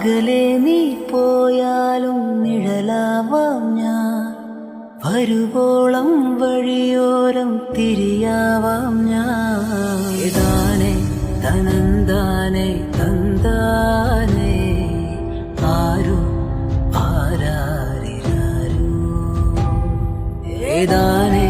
പകലെ നീ പോയാലും നിഴലാവാം ഞാൻ. വരുവോളം വഴിയോരം തിരിയാവാം ഞാൻ. ഏതാനെ തനന്താനെ തന്താനെ ആരും ആരാരിരാരോ. ഏതാനെ